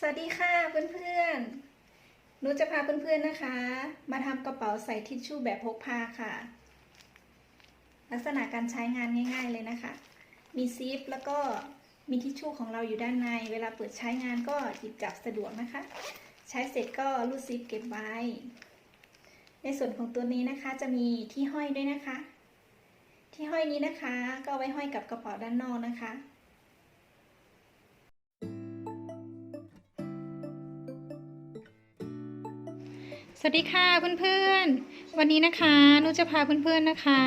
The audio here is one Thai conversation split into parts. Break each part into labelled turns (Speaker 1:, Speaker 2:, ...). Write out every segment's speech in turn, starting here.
Speaker 1: สวัสดีค่ะเพื่อนๆ หนูจะพาเพื่อนๆนะคะ มาทำกระเป๋าใส่ทิชชู่แบบพกพาค่ะ ลักษณะการใช้งานง่าย ๆเลยนะคะ มีซิปแล้วก็มีทิชชู่ของเราอยู่ด้านใน เวลาเปิดใช้งานก็หยิบจับสะดวกนะคะ ใช้เสร็จก็รูดซิปเก็บไว้ ในส่วนของตัวนี้นะคะจะมีที่ห้อยด้วยนะคะ ที่ห้อยนี้นะคะ ก็ไว้ห้อยกับกระเป๋าด้านนอกนะคะ สวัสดีค่ะเพื่อนๆ วันนี้นะคะนุจะพาเพื่อนๆนะคะ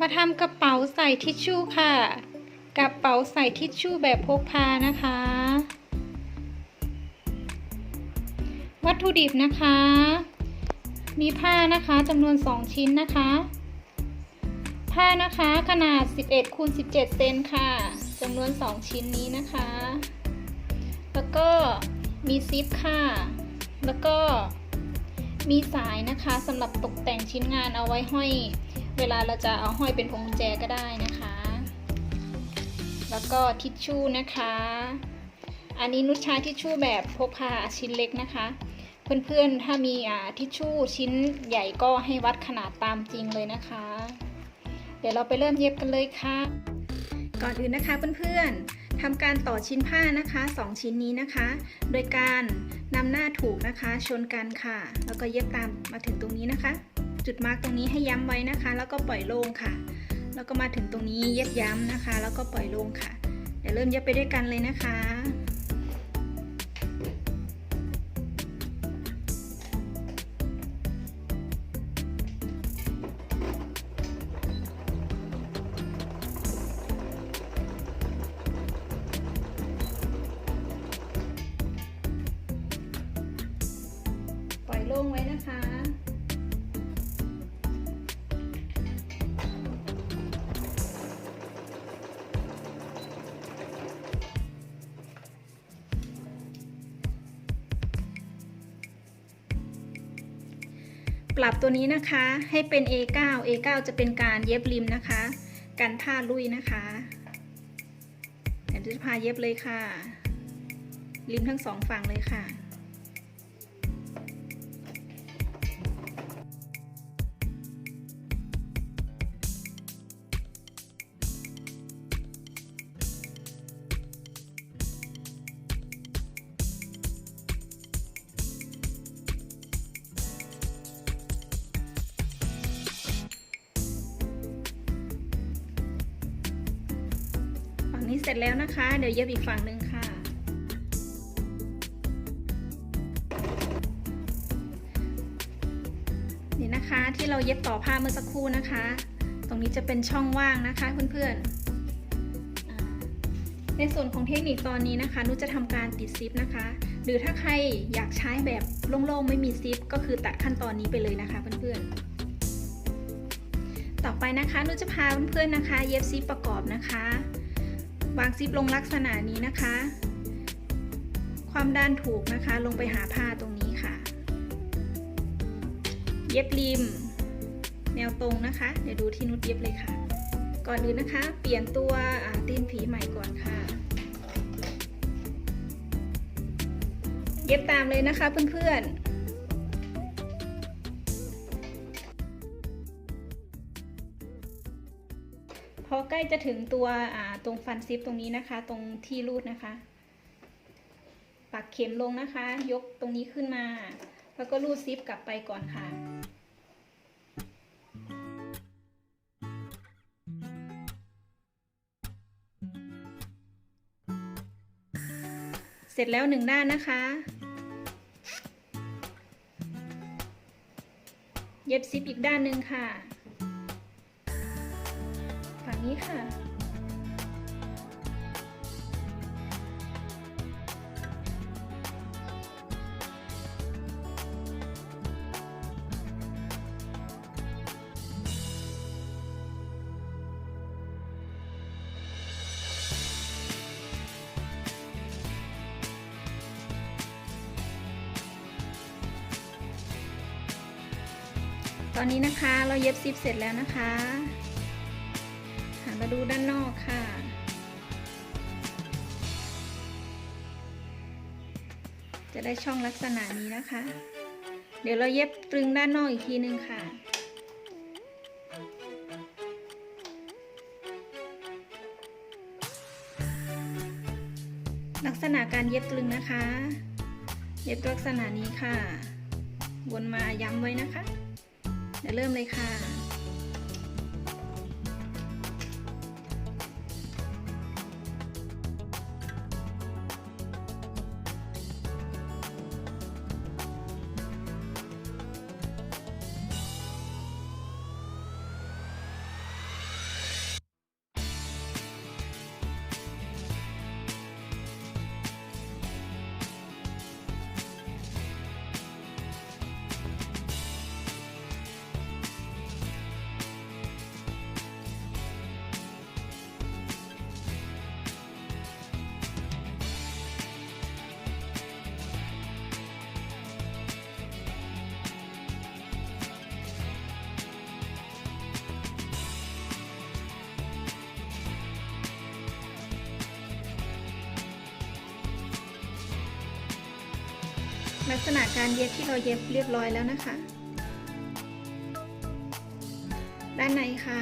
Speaker 1: มาทำกระเป๋าใส่ทิชชู่ค่ะ กระเป๋าใส่ทิชชู่แบบพกพานะคะ วัตถุดิบนะคะ มีผ้านะคะจำนวน 2 ชิ้นนะคะ ผ้านะคะขนาด 11คูณ17 เซนค่ะจำนวน 2 ชิ้นนี้นะคะ แล้วก็มีซิปค่ะ แล้วก็ มีสายนะคะสำหรับตกแต่งชิ้นงานเอาไว้ห้อย เวลาเราจะเอาห้อยเป็นพวงกุญแจก็ได้นะคะ แล้วก็ทิชชู่นะคะ อันนี้นุชใช้ทิชชู่แบบพกพาชิ้นเล็กนะคะ เพื่อนๆถ้ามีอ่าทิชชู่ชิ้นใหญ่ก็ให้วัดขนาดตามจริงเลยนะคะ เดี๋ยวเราไปเริ่มเย็บกันเลยค่ะ ก่อนอื่นนะคะเพื่อนๆ ทำการต่อชิ้นผ้านะคะ 2 ชิ้นนี้นะคะ โดยการนำหน้าถูกนะคะ ชนกันค่ะ แล้วก็เย็บตามมาถึงตรงนี้นะคะ จุดมาร์กตรงนี้ให้ย้ำไว้นะคะ แล้วก็ปล่อยโล่งค่ะ แล้วก็มาถึงตรงนี้เย็บย้ำนะคะ แล้วก็ปล่อยโล่งค่ะ เดี๋ยวเริ่มเย็บไปด้วยกันเลยนะคะ ปล่อยโล่งไว้นะคะปรับตัวนี้นะคะให้เป็น A9 A9 จะเป็นการเย็บริมนะคะ กันท่าลุยนะคะเดี๋ยวจะพาเย็บเลยค่ะ ริมทั้งสองฝั่งเลยค่ะ เสร็จแล้วนะคะ เดี๋ยวเย็บอีกฝั่งหนึ่งค่ะ นี่นะคะที่เราเย็บต่อผ้าเมื่อสักครู่นะคะ ตรงนี้จะเป็นช่องว่างนะคะเพื่อนๆ ในส่วนของเทคนิคตอนนี้นะคะนุจะทำการติดซิปนะคะ หรือถ้าใครอยากใช้แบบโล่งๆไม่มีซิป ก็คือตัดขั้นตอนนี้ไปเลยนะคะเพื่อนๆต่อไปนะคะนุจะพาเพื่อนๆนะคะ เย็บซิปประกอบนะคะ วางซิปลงลักษณะนี้นะคะ ความด้านถูกนะคะลงไปหาผ้าตรงนี้ค่ะ เย็บริม แนวตรงนะคะ เดี๋ยวดูที่นุชเย็บเลยค่ะ ก่อนอื่นนะคะ เปลี่ยนตัวตีนผีใหม่ก่อนค่ะ เย็บตามเลยนะคะเพื่อนๆพอใกล้จะถึงตัวอ่า ตรงฟันซิปตรงนี้นะคะ ตรงที่รูดนะคะ ปักเข็มลงนะคะ ยกตรงนี้ขึ้นมา แล้วก็รูดซิปกลับไปก่อนค่ะเสร็จแล้วหนึ่งด้านนะคะ เย็บซิปอีกด้านหนึ่งค่ะ ฝั่งนี้ค่ะ ตอนนี้นะคะเราเย็บซิปเสร็จแล้วนะคะหันมาดูด้านนอกค่ะ จะได้ช่องลักษณะนี้นะคะ เดี๋ยวเราเย็บตรึงด้านนอกอีกทีนึงค่ะลักษณะการเย็บตรึงนะคะ เย็บลักษณะนี้ค่ะ วนมาย้ำไว้นะคะ เดี๋ยวเริ่มเลยค่ะ ลักษณะการเย็บที่เราเย็บเรียบร้อยแล้วนะคะ ด้านในค่ะ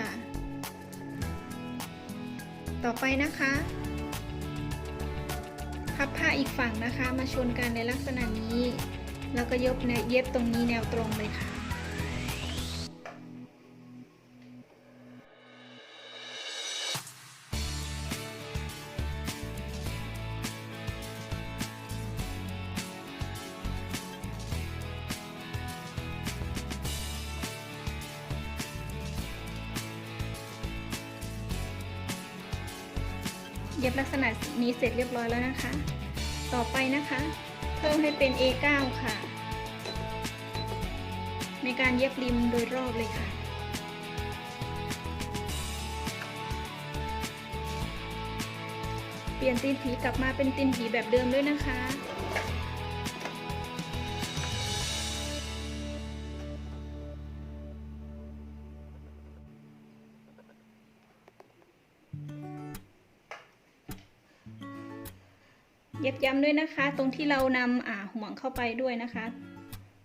Speaker 1: ต่อไปนะคะพับผ้าอีกฝั่งนะคะมาชนกันในลักษณะนี้ แล้วก็เย็บในเย็บตรงนี้แนวตรงเลยค่ะ เย็บลักษณะนี้เสร็จเรียบร้อยแล้วนะคะ ต่อไปนะคะ เพิ่มให้เป็น A9 ค่ะ ในการเย็บริมโดยรอบเลยค่ะเปลี่ยนตีนผีกลับมาเป็นตีนผีแบบเดิมด้วยนะคะ เย็บย้ำด้วยนะคะ ตรงที่เรานำอ่าห่วงเข้าไปด้วยนะคะ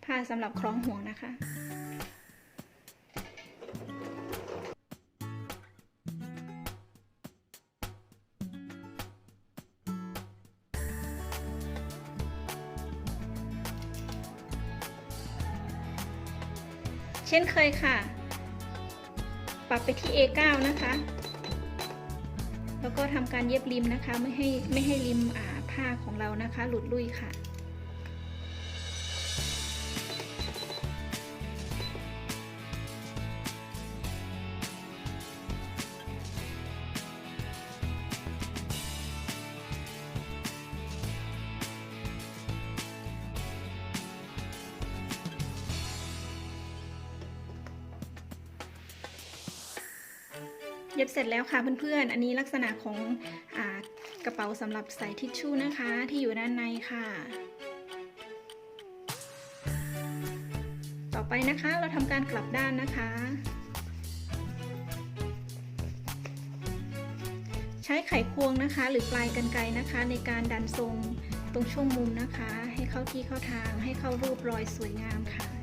Speaker 1: ผ้าสำหรับคล้องห่วงนะคะเช่นเคยค่ะ ปรับไปที่ A9 นะคะ แล้วก็ทำการเย็บริมนะคะ ไม่ให้ไม่ให้ริมอ่า ผ้าของเรานะคะ หลุดลุยค่ะ เย็บเสร็จแล้วค่ะเพื่อนๆ อันนี้ลักษณะของอา กระเป๋าสำหรับใส่ทิชชู่นะคะที่อยู่ด้านในค่ะ ต่อไปนะคะเราทำการกลับด้านนะคะ ใช้ไขควงนะคะ หรือปลายกรรไกรนะคะ ในการดันทรงตรงช่วงมุมนะคะ ให้เข้าที่เข้าทางให้เข้ารูปรอยสวยงามค่ะ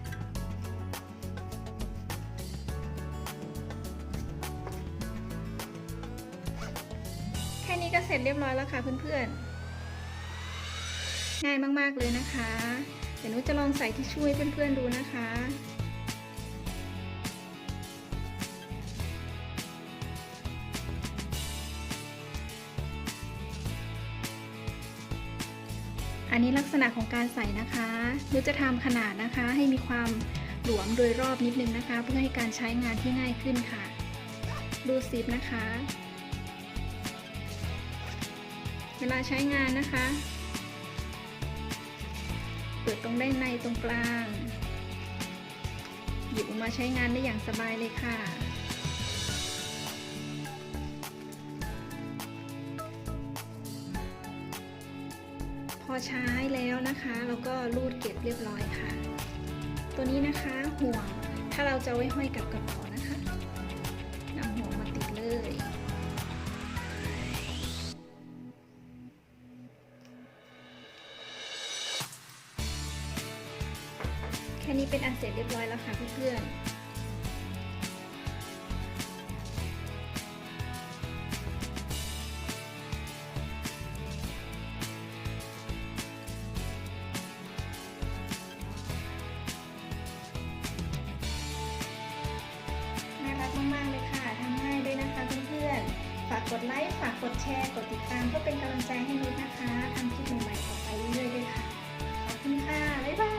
Speaker 1: ก็เสร็จเรียบร้อยแล้วค่ะเพื่อนๆ ง่ายมากๆเลยนะคะ เดี๋ยวหนุจะลองใส่ที่ช่วยเพื่อนๆดูนะคะอันนี้ลักษณะของการใส่นะคะหนูจะทำขนาดนะคะให้มีความหลวมโดยรอบนิดนึงนะคะ เพื่อให้การใช้งานที่ง่ายขึ้นค่ะ ดูซิปนะคะ เวลาใช้งานนะคะ เปิดตรงด้านในตรงกลาง หยิบออกมาใช้งานได้อย่างสบายเลยค่ะพอใช้แล้วนะคะแล้วก็รูดเก็บเรียบร้อยค่ะ ตัวนี้นะคะห่วงถ้าเราจะไว้ห้อยกับกระเป๋า แค่นี้เป็นอันเสร็จเรียบร้อยแล้วค่ะเพื่อนๆน่ารักมากๆเลยค่ะทำง่ายด้วยนะคะเพื่อนๆฝากกดไลค์ ฝากกดแชร์ กดติดตามเพื่อเป็นกำลังใจให้นุชนะคะ ทำคลิปใหม่ๆต่อไปเรื่อยๆด้วยค่ะบ๊ายบาย